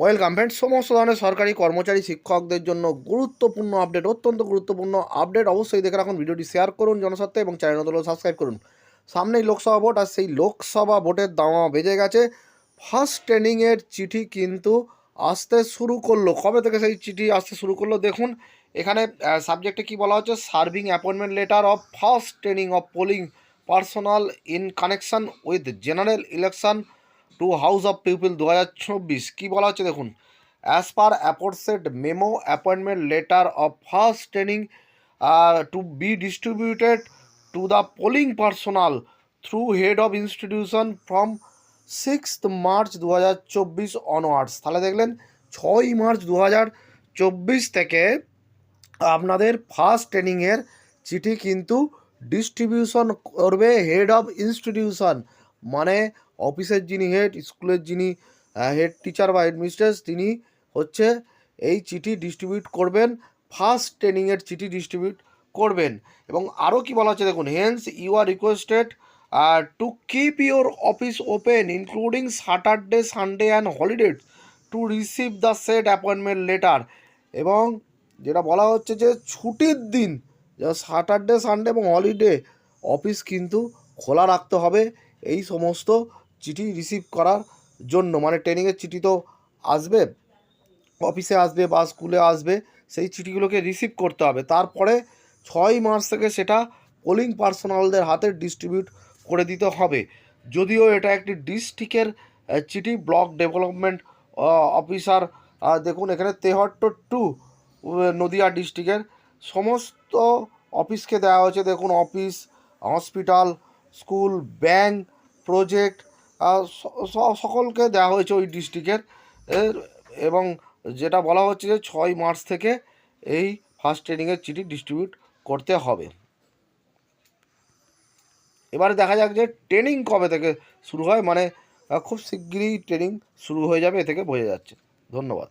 Welcome friend সমস্ত ধরনের সরকারি কর্মচারী শিক্ষকদের জন্য গুরুত্বপূর্ণ আপডেট, অত্যন্ত গুরুত্বপূর্ণ আপডেট। অবশ্যই দেখে রাখুন, ভিডিওটি শেয়ার করুন জনস্বার্থে এবং চ্যানেল নতুন সাবস্ক্রাইব করুন। সামনেই লোকসভা ভোট, আর সেই লোকসভা ভোটের দামা বেজে গেছে। ফার্স্ট ট্রেনিংয়ের চিঠি কিন্তু আসতে শুরু করল। কবে থেকে সেই চিঠি আসতে শুরু করল? দেখুন, এখানে সাবজেক্টে কি বলা হচ্ছে? Serving appointment letter of first training of polling personnel in connection with general election to house of people দু হাজার চব্বিশ। কী বলা হচ্ছে দেখুন? As per aforesaid memo appointment letter of first training to be distributed to the polling personnel through head of institution from sixth March দু হাজার চব্বিশ অনওয়ার্ডস তাহলে দেখলেন, ছয়ই মার্চ দু হাজার চব্বিশ থেকে আপনাদের ফার্স্ট ট্রেনিংয়ের চিঠি কিন্তু ডিস্ট্রিবিউশন করবে হেড অফ ইনস্টিটিউশন মানে অফিসের যিনি হেড স্কুলের যিনি হেড টিচার বা হেডমিস্ট্রেস তিনি হচ্ছে এই চিঠি ডিস্ট্রিবিউট করবেন ফার্স্ট ট্রেনিংয়ের চিঠি ডিস্ট্রিবিউট করবেন। এবং আরও কি বলা হচ্ছে দেখুন hence you are requested to keep your office open including Saturday Sunday and holidays to receive the said appointment letter এবং যেটা বলা হচ্ছে যে ছুটির দিন স্যাটারডে সানডে এবং হলিডে অফিস কিন্তু খোলা রাখতে হবে। এই সমস্ত চিঠি রিসিভ করার জন্য মানে ট্রেনিংয়ের চিঠি তো আসবে অফিসে আসবে বা স্কুলে আসবে, সেই চিঠিগুলোকে রিসিভ করতে হবে। তারপরে ছয় মার্চ থেকে সেটা পোলিং পার্সোনালদের হাতে ডিস্ট্রিবিউট করে দিতে হবে। যদিও এটা একটি ডিস্ট্রিক্টের চিঠি ব্লক ডেভেলপমেন্ট অফিসার দেখুন এখানে তেহট্ট টু নদিয়া ডিস্ট্রিক্টের সমস্ত অফিসকে দেওয়া হয়েছে। দেখুন office hospital school bank project সকলকে দেওয়া হয়েছে ওই ডিস্ট্রিক্টের। এবং যেটা বলা হচ্ছে যে ছয় মার্চ থেকে এই ফার্স্ট ট্রেনিংয়ের চিঠি ডিস্ট্রিবিউট করতে হবে। এবারে দেখা যাক যে ট্রেনিং কবে থেকে শুরু হয় মানে খুব শিগগিরই ট্রেনিং শুরু হয়ে যাবে এ থেকে বোঝা যাচ্ছে। ধন্যবাদ।